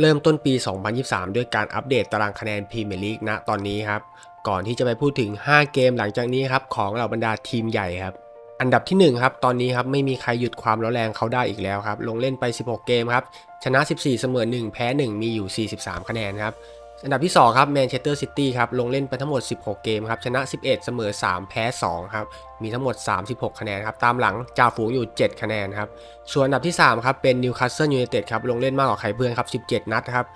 เริ่มต้นปี 2023 ด้วยการอัปเดตตารางคะแนนพรีเมียร์ลีกณตอนนี้ครับ ก่อนที่จะไปพูดถึง 5 เกมหลังจากนี้ครับของเหล่าบรรดาทีมใหญ่ครับ อันดับที่ 1 ครับ ตอนนี้ครับไม่มีใครหยุดความร้อนแรงเขาได้อีกแล้วครับ ลงเล่นไป 16 เกมครับ ชนะ 14 เสมอ 1 แพ้ 1 มีอยู่ 43 คะแนนครับ อันดับที่ 2 ครับแมนเชสเตอร์ซิตี้ครับลงเล่นไปทั้งหมด 16 เกมครับชนะ 11 เสมอ 3 แพ้ 2 ครับ มีทั้งหมด 36 คะแนนครับ ตามหลังจ่าฝูงอยู่ 7 คะแนนครับ ส่วนอันดับที่ 3 ครับ เป็นนิวคาสเซิลยูไนเต็ดครับ ลงเล่นมากกว่าใครเพื่อนครับ 17 นัดครับ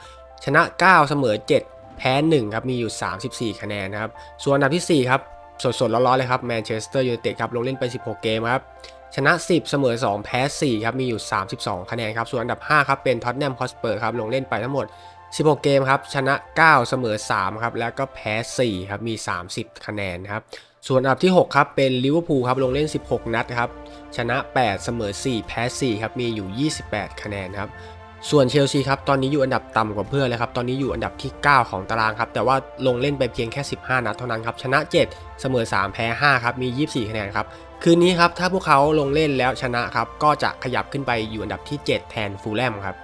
ชนะ 9 เสมอ 7 แพ้ 1 ครับ มีอยู่ 34 คะแนนครับ ส่วนอันดับทีสี่4 ครับ สดๆ ร้อนๆเลยครับแมนเชสเตอร์ยูไนเต็ดครับลงเล่นไป 16 เกมครับชนะ 10 เสมอ 2 แพ้ 4 ครับ มีอยู่ 32 คะแนนครับ ส่วนอันดับ 5 ครับ เป็นท็อตแนมฮอสเปอร์ครับ ลงเล่นไปทั้งหมด 16 เกมครับ ชนะ 9 เสมอ 3 ครับ แล้วก็แพ้ 4 ครับ มี 30 คะแนนครับ ส่วนอันดับที่ 6 ครับ เป็นลิเวอร์พูลครับ ลงเล่น 16 นัดครับ ชนะ 8 เสมอ 4 แพ้ 4 ครับ มีอยู่ 28 คะแนนครับ ส่วนเชลซีครับ ตอนนี้อยู่อันดับต่ำกว่าเพื่อนเลยครับ ตอนนี้อยู่อันดับที่ 9 ของตารางครับ แต่ว่าลงเล่นไปเพียงแค่ 15 นัดเท่านั้นครับ ชนะ 7 เสมอ 3 แพ้ 5 ครับ มี 24 คะแนนครับ คืนนี้ครับ ถ้าพวกเขาลงเล่นแล้วชนะครับ ก็จะขยับขึ้นไปอยู่อันดับที่ 7 แทนฟูลแลมครับ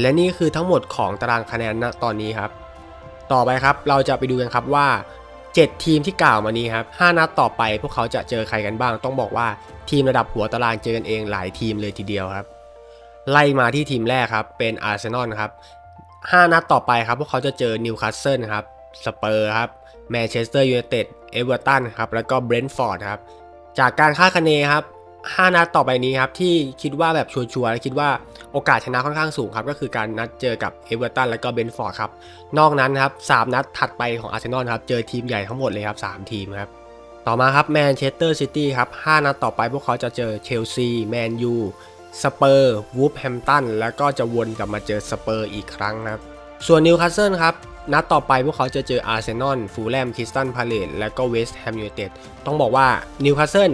และนี่คือทั้งหมดของตารางคะแนนณตอนนี้ครับ ต่อไปครับเราจะไปดูกันครับว่า 7 ทีมที่กล่าวมานี้ครับ5นัดต่อไปพวกเขาจะเจอใครกันบ้าง ต้องบอกว่าทีมระดับหัวตารางเจอกันเองหลายทีมเลยทีเดียวครับ ไล่มาที่ทีมแรกครับเป็นอาร์เซนอลครับ5นัดต่อไปครับพวกเขาจะเจอนิวคาสเซิลครับสเปอร์ครับแมนเชสเตอร์ยูไนเต็ดเอเวอร์ตันครับแล้วก็เบรนท์ฟอร์ดครับจากการคาดคะเนครับ 5 นัดต่อไปนี้ครับที่คิดว่าแบบชัวร์ๆและคิดว่าโอกาสชนะค่อนข้างสูงครับ ก็คือการนัดเจอกับเอเวอร์ตันและก็เบนฟอร์ดครับ นอกนั้นครับ3นัดถัดไปของอาร์เซนอลครับ เจอทีมใหญ่ทั้งหมดเลยครับ 3 ทีมครับ ต่อมาครับแมนเชสเตอร์ซิตี้ครับ 5 นัดต่อไปพวกเขาจะเจอเชลซีแมนยูสเปอร์วูฟแฮมตันแล้วก็จะวนกลับมาเจอสเปอร์อีกครั้งครับ ส่วนนิวคาสเซิลครับนัดต่อไปพวกเขาจะเจออาร์เซนอลฟูลแลมคริสตันพาเลตและก็เวสต์แฮมยูไนเต็ดต้องบอกว่านิวคาสเซิล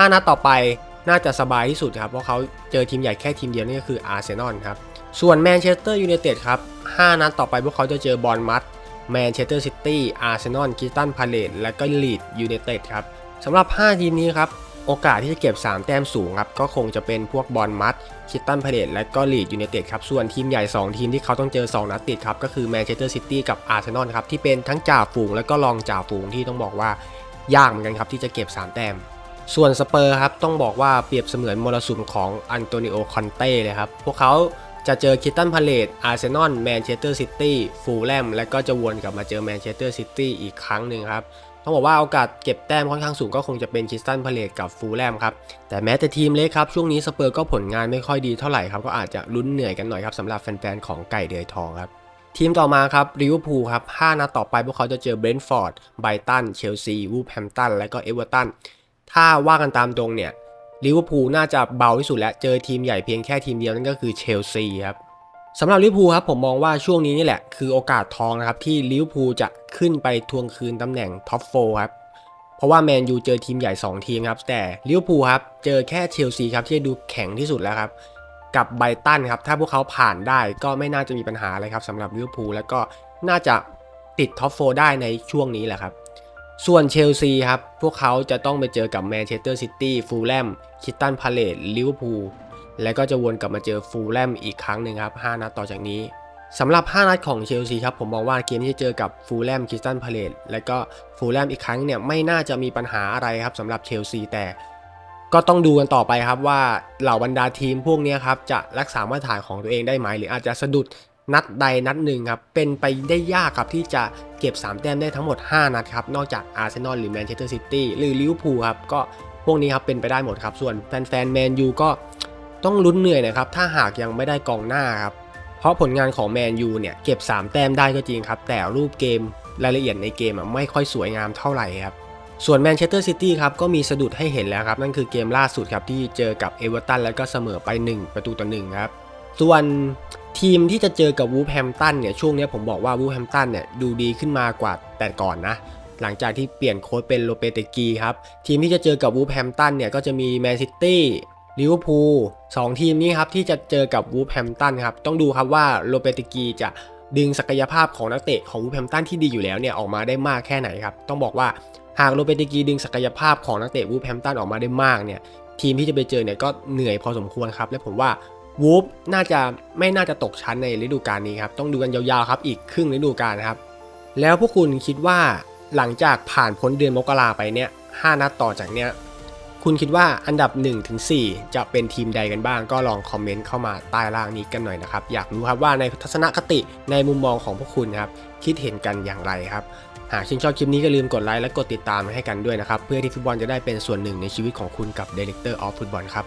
5 นัดต่อไปน่าจะสบายที่สุดครับ เพราะเขาเจอทีมใหญ่แค่ทีมเดียวนี่ก็คืออาร์เซนอลครับ ส่วนแมนเชสเตอร์ยูไนเต็ดครับ 5 นัดต่อไปพวกเขาจะเจอบอลมัดแมนเชสเตอร์ซิตี้อาร์เซนอลคิสตันพาเลตและก็ลีดยูไนเต็ดครับสำหรับ 5 ทีมนี้ครับ โอกาสที่จะเก็บ 3 แต้มสูงครับ ก็คงจะเป็นพวกบอลมัดคิตตันพาเลตและก็ลีดยูไนเต็ดครับส่วนทีมใหญ่ 2 ทีมที่เขาต้องเจอ 2 นัดติดครับ ก็คือแมนเชสเตอร์ซิตี้กับอาร์เซนอลครับ ที่เป็นทั้งจ่าฝูงและก็รองจ่าฝูงที่ต้องบอกว่ายากเหมือนกันครับที่จะเก็บ 3 แต้ม ส่วนสเปอร์ครับต้องบอกว่าเปรียบเสมือนมรสุมของอันโตนิโอคอนเต้เลยครับ พวกเขาจะเจอคิตตันพาเลตอาร์เซนอลแมนเชสเตอร์ซิตี้ฟูลแลมและก็จะวนกลับมาเจอแมนเชสเตอร์ซิตี้อีกครั้งหนึ่งครับต้องบอกว่าโอกาสเก็บแต้มค่อนข้างสูงก็คงจะเป็นคิสตันพาเลตกับฟูลแลมครับ แต่แม้แต่ทีมเล็กครับ ช่วงนี้สเปอร์ก็ผลงานไม่ค่อยดีเท่าไหร่ครับ ก็อาจจะลุ้นเหนื่อยกันหน่อยครับสำหรับแฟนๆ ของไก่เดือยทองครับ ทีมต่อมาครับลิเวอร์พูลครับ 5นัดต่อไปพวกเขาจะเจอเบรนท์ฟอร์ดไบรตันเชลซีวูฟแฮมตันและก็เอเวอร์ตัน ถ้าว่ากันตามตรงเนี่ยลิเวอร์พูลน่าจะเบาที่สุดและเจอทีมใหญ่เพียงแค่ทีมเดียวนั่นก็คือเชลซีครับสำหรับลิเวอร์พูลครับผมมองว่าช่วงนี้นี่แหละคือโอกาสทองนะครับที่ลิเวอร์พูลจะขึ้นไปทวงคืนตำแหน่งท็อปโฟครับเพราะว่าแมนยูเจอทีมใหญ่ 2 ทีมครับแต่ลิเวอร์พูลครับเจอแค่เชลซีครับที่ดูแข็งที่สุดแล้วครับกับไบรตันครับถ้าพวกเขาผ่านได้ก็ไม่น่าจะมีปัญหาอะไรครับสำหรับลิเวอร์พูลแล้วก็น่าจะติดท็อปโฟได้ในช่วงนี้แหละครับ ส่วนเชลซีครับ พวกเขาจะต้องไปเจอกับแมนเชสเตอร์ซิตี้ฟูลแลมคิตตันพาเลตลิเวอร์พูลแล้วก็จะวนกลับมาเจอฟูลแลมอีกครั้งหนึ่งครับ 5 นัดต่อจากนี้สำหรับ 5 นัดของเชลซีครับผมมองว่าเกมที่จะเจอกับฟูลแลมคิสตันพาเลตและก็ฟูลแลมอีกครั้งเนี่ยไม่น่าจะมีปัญหาอะไรครับสำหรับเชลซีแต่ก็ต้องดูกันต่อไปครับว่าเหล่าบรรดาทีมพวกนี้ครับจะรักษามาตรฐานของตัวเองได้ไหม หรืออาจจะสะดุด นัดใดนัดหนึ่งครับเป็นไปได้ยากครับที่จะเก็บ 3 แต้มได้ทั้งหมด 5 นัดครับนอกจากอาร์เซนอลหรือแมนเชสเตอร์ซิตี้หรือลิเวอร์พูลครับก็พวกนี้ครับเป็นไปได้หมดครับส่วนแฟนๆแมนยูก็ต้องลุ้นเหนื่อยนะครับถ้าหากยังไม่ได้กองหน้าครับเพราะผลงานของแมนยูเนี่ยเก็บ 3 แต้มได้ก็จริงครับแต่รูปเกมรายละเอียดในเกมไม่ค่อยสวยงามเท่าไหร่ครับส่วนแมนเชสเตอร์ซิตี้ครับก็มีสะดุดให้เห็นแล้วครับ นั่นคือเกมล่าสุดครับที่เจอกับเอเวอร์ตันแล้วก็เสมอไป 1 ประตูต่อ1ครับ ส่วน ทีมที่จะเจอกับวูฟแฮมตันเนี่ยช่วงนี้ผมบอกว่าวูฟแฮมตันเนี่ยดูดีขึ้นมากว่าแต่ก่อนนะ หลังจากที่เปลี่ยนโค้ชเป็นโลเปเตกีครับ ทีมที่จะเจอกับวูฟแฮมตันเนี่ยก็จะมีแมนซิตี้ลิเวอร์พูลสองทีมนี้ครับที่จะเจอกับวูฟแฮมตันครับต้องดูครับว่าโลเปเตกีจะดึงศักยภาพของนักเตะของวูฟแฮมตันที่ดีอยู่แล้วเนี่ยออกมาได้มากแค่ไหนครับต้องบอกว่าหากโลเปเตกีดึงศักยภาพของนักเตะวูฟแฮมตันออกมาได้มากเนี่ยทีมที่จะไปเจอเนี่ยก็เหนื่อยพอสมควรครับและผมว่า วูฟน่าจะไม่น่าจะตกชั้นในฤดูกาลนี้ครับ ต้องดูกันยาวๆครับ อีกครึ่งฤดูกาลนะครับ แล้วพวกคุณคิดว่าหลังจากผ่านพ้นเดือนมกราไปเนี่ย5นัดต่อจากเนี้ยคุณคิดว่าอันดับ1-4จะเป็นทีมใดกันบ้าง ก็ลองคอมเมนต์เข้ามาใต้ล่างนี้กันหน่อยนะครับ อยากรู้ครับว่าในทัศนคติในมุมมองของพวกคุณครับคิดเห็นกันอย่างไรครับ หากชื่นชอบคลิปนี้ก็ลืมกดไลค์และกดติดตามให้กันด้วยนะครับ เพื่อที่ฟุตบอลจะได้เป็นส่วนหนึ่งในชีวิตของคุณกับ Director of Football ครับ